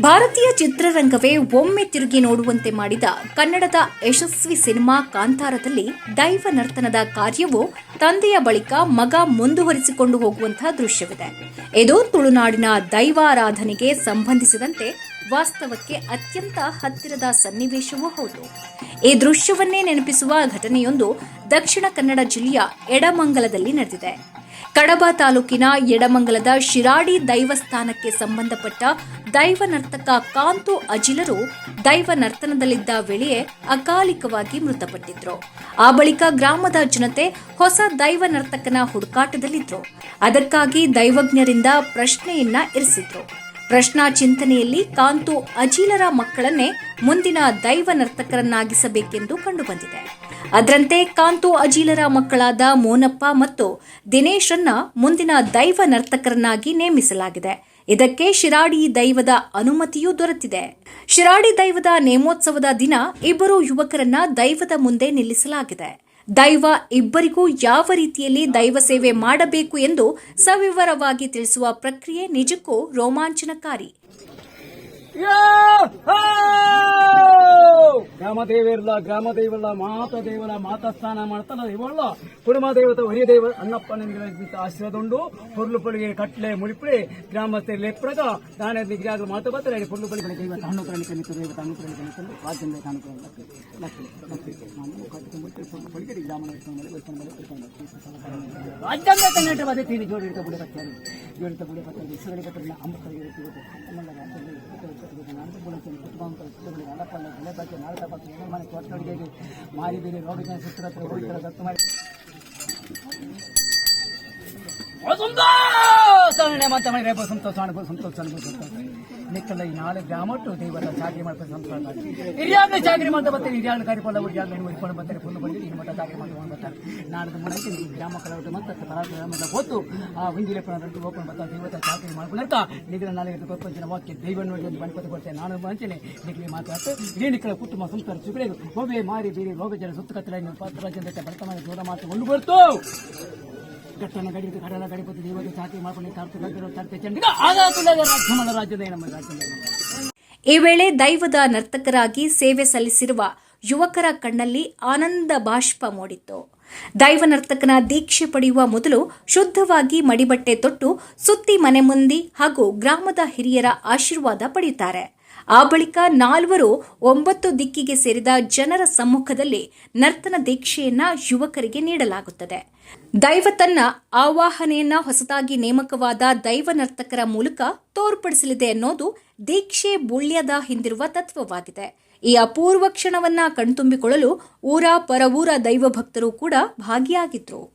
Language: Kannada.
ಭಾರತೀಯ ಚಿತ್ರರಂಗವೇ ಒಮ್ಮೆ ತಿರುಗಿ ನೋಡುವಂತೆ ಮಾಡಿದ ಕನ್ನಡದ ಯಶಸ್ವಿ ಸಿನಿಮಾ ಕಾಂತಾರದಲ್ಲಿ ದೈವ ನರ್ತನದ ಕಾರ್ಯವು ತಂದೆಯ ಬಳಿಕ ಮಗ ಮುಂದುವರಿಸಿಕೊಂಡು ಹೋಗುವಂತಹ ದೃಶ್ಯವಿದೆ. ಇದು ತುಳುನಾಡಿನ ದೈವಾರಾಧನೆಗೆ ಸಂಬಂಧಿಸಿದಂತೆ ವಾಸ್ತವಕ್ಕೆ ಅತ್ಯಂತ ಹತ್ತಿರದ ಸನ್ನಿವೇಶವೂ ಹೌದು. ಈ ದೃಶ್ಯವನ್ನೇ ನೆನಪಿಸುವ ಘಟನೆಯೊಂದು ದಕ್ಷಿಣ ಕನ್ನಡ ಜಿಲ್ಲೆಯ ಎಡಮಂಗಲದಲ್ಲಿ ನಡೆದಿದೆ. ಕಡಬ ತಾಲೂಕಿನ ಎಡಮಂಗಲದ ಶಿರಾಡಿ ದೈವಸ್ಥಾನಕ್ಕೆ ಸಂಬಂಧಪಟ್ಟ ದೈವ ನರ್ತಕ ಕಾಂತು ಅಜಿಲರು ದೈವ ನರ್ತನದಲ್ಲಿದ್ದ ವೇಳೆಯೇ ಅಕಾಲಿಕವಾಗಿ ಮೃತಪಟ್ಟಿದ್ರು. ಆ ಬಳಿಕ ಗ್ರಾಮದ ಜನತೆ ಹೊಸ ದೈವ ನರ್ತಕನ ಹುಡುಕಾಟದಲ್ಲಿದ್ರು. ಅದಕ್ಕಾಗಿ ದೈವಜ್ಞರಿಂದ ಪ್ರಶ್ನೆಯನ್ನ ಇರಿಸಿದ್ರು. ಪ್ರಶ್ನಾ ಚಿಂತನೆಯಲ್ಲಿ ಕಾಂತು ಅಜೀಲರ ಮಕ್ಕಳನ್ನೇ ಮುಂದಿನ ದೈವ ನರ್ತಕರನ್ನಾಗಿಸಬೇಕೆಂದು ಕಂಡುಬಂದಿದೆ. ಅದರಂತೆ ಕಾಂತು ಅಜೀಲರ ಮಕ್ಕಳಾದ ಮೋನಪ್ಪ ಮತ್ತು ದಿನೇಶ್ರನ್ನ ಮುಂದಿನ ದೈವ ನರ್ತಕರನ್ನಾಗಿ ನೇಮಿಸಲಾಗಿದೆ. ಇದಕ್ಕೆ ಶಿರಾಡಿ ದೈವದ ಅನುಮತಿಯೂ ದೊರೆತಿದೆ. ಶಿರಾಡಿ ದೈವದ ನೇಮೋತ್ಸವದ ದಿನ ಇಬ್ಬರು ಯುವಕರನ್ನ ದೈವದ ಮುಂದೆ ನಿಲ್ಲಿಸಲಾಗಿದೆ. ದೈವ ಇಬ್ಬರಿಗೂ ಯಾವ ರೀತಿಯಲ್ಲಿ ದೈವ ಸೇವೆ ಮಾಡಬೇಕು ಎಂದು ಸವಿವರವಾಗಿ ತಿಳಿಸುವ ಪ್ರಕ್ರಿಯೆ ನಿಜಕ್ಕೂ ರೋಮಾಂಚನಕಾರಿ. ದೇವರಿಲ್ಲ ಗ್ರಾಮ ದೇವಲ್ಲ ಮಾತ ದೇವಲ ಮಾತ ಸ್ನಾನ ಮಾಡ್ತಾನ ಇವಳ್ಳ ಕುಡುಮ ದೇವತ ಹೊರಿಯ ದೇವ ಅನ್ನಪ್ಪನಿಂದ ಆಶ್ರಯದುಂಡು ಹುರ್ಲು ಪಳಿಗೆ ಕಟ್ಲೆ ಮುಳಿಪುಳಿ ಗ್ರಾಮಸ್ಥರ ಲೆಪ್ರಗ ನಾನೇ ದಿಗ್ರಾಗ ಮಾತು ಬರ್ತಾರೆ ಹುರ್ಲು ಪಳಿ ದೇವತ ಹಣ್ಣು ಪ್ರಾಣಿ ಕಣಿತ ದೇವತ ಹಣ್ಣು ಪ್ರಾಣಿ ಕಣಿತಂದು ರಾಜ್ಯದ ಕಾಣು ಕುಟುಂಬ ಪಳಿಗೆ ಕನ್ನಡ ಬದುಕಿ ಜೋಡಿ ಇಡ್ತಾ ಇಸುಗಡಿ ಕಟ್ಟರೆ ಅಂಬತ್ತರಿಗೆ ಇರ್ತೀವಿ ನಮ್ಮಲ್ಲ ಮಾರಿ ಬೇರೆ ರೋಗ ಜನ ಸುತ್ತರ ಹತ್ರ ಹೋಗ್ತಾರೆ ದತ್ತು ಮಾಡಿ ಸಂತೋಷ ಮತ್ತೆ ಮಾಡಿ ರೇಪ ಸಂತೋಷ ಅನುಭವ ಸಂತೋಷ ಅನುಭವ ಸಂತೋಷ ನಿಕ್ಕಲ್ಲ ಈ ನಾಳೆ ಗ್ರಾಮಟ್ಟು ದೇವರ ಚಾಕರಿ ಮಾಡ್ತಾರೆ ಸಂತೋಷ ಹಿರಿಯಾಗಲೇ ಜಾಗರಿ ಮಾಡ್ತಾ ಬರ್ತಾರೆ ಹಿರಿಯಾಗಲೇ ಕಾರ್ಯಪಾಲ ಹಿರಿಯಾಗಲೇ ಹಿಡ್ಕೊಂಡು ಬರ್ತಾರೆ ಫುಲ್ ಬಂದು ಈ ಮಟ್ಟ ಚಾಕರಿ ಮಾಡ್ಕೊಂಡು ಬರ್ತಾರೆ. ನಾಡ್ದು ಮುಂದೆ ಗ್ರಾಮ ಕಲಾವಿದ ಮತ್ತೆ ಪರಾತ ಗ್ರಾಮದ ಗೊತ್ತು ಆ ವಿಂಜಿಲೆಪ್ಪನ ರಂಟು ಓಪನ್ ಬರ್ತಾ ದೇವತ ಚಾಕರಿ ಮಾಡ್ಕೊಂಡಂತ ನಿಗ್ರ ನಾಳೆ ಗೊತ್ತಿನ ವಾಕ್ಯ ದೈವ ನೋಡಿ ಒಂದು ಬಣ್ಪತಿ ಕೊಡ್ತೇನೆ. ನಾನು ಮಂಚನೆ ನಿಗ್ಲಿ ಮಾತಾಡ್ತು. ಇಡೀ ನಿಕ್ಕಳ ಕುಟುಂಬ ಸಂಸ್ಕಾರ ಚುಗಡೆದು ಹೋಗಿ ಮಾರಿ ಬೇರೆ ರೋಗ ಜನ ಸುತ್ತ ಕತ್ತಲ ಪಾತ್ರ ಜನ ಬರ್ತಾ ಮಾಡಿ ದೂರ ಮಾತು ಒಂದು ಬರ್ತು? ಕಟ್ಟನ ಗಡಿ ಕಡಲ ಗಡಿಪತಿ ದೇವತೆ ಚಾಕರಿ ಮಾಪಣೆ ಕಟ್ಟಿರೋ ತರ್ತೆ ಚಂಡಿಗ ಆಗಾತುಲ ರಾಜ್ಯಮಲ್ಲ ರಾಜ್ಯದ ನಮ್ಮ ರಾಜ್ಯದ ಈ ವೇಳೆ ದೈವದ ನರ್ತಕರಾಗಿ ಸೇವೆ ಸಲ್ಲಿಸಿರುವ ಯುವಕರ ಕಣ್ಣಲ್ಲಿ ಆನಂದ ಬಾಷ್ಪ ಮೂಡಿತ್ತು. ದೈವ ನರ್ತಕನ ದೀಕ್ಷೆ ಪಡೆಯುವ ಮೊದಲು ಶುದ್ಧವಾಗಿ ಮಡಿಬಟ್ಟೆ ತೊಟ್ಟು ಸುತ್ತಿ ಮನೆ ಮುಂದಿ ಹಾಗೂ ಗ್ರಾಮದ ಹಿರಿಯರ ಆಶೀರ್ವಾದ ಪಡೆಯುತ್ತಾರೆ. ಆ ಬಳಿಕ ನಾಲ್ವರು ಒಂಬತ್ತು ದಿಕ್ಕಿಗೆ ಸೇರಿದ ಜನರ ಸಮ್ಮುಖದಲ್ಲಿ ನರ್ತನ ದೀಕ್ಷೆಯನ್ನ ಯುವಕರಿಗೆ ನೀಡಲಾಗುತ್ತದೆ. ದೈವ ತನ್ನ ಆವಾಹನೆಯನ್ನ ಹೊಸದಾಗಿ ನೇಮಕವಾದ ದೈವ ನರ್ತಕರ ಮೂಲಕ ತೋರ್ಪಡಿಸಲಿದೆ ಅನ್ನೋದು ದೀಕ್ಷೆ ಬುಳ್ಯದ ಹಿಂದಿರುವ ತತ್ವವಾಗಿದೆ. ಈ ಅಪೂರ್ವ ಕ್ಷಣವನ್ನ ಕಣ್ತುಂಬಿಕೊಳ್ಳಲು ಊರ ಪರವೂರ ದೈವ ಭಕ್ತರು ಕೂಡ ಭಾಗಿಯಾಗಿದ್ರು.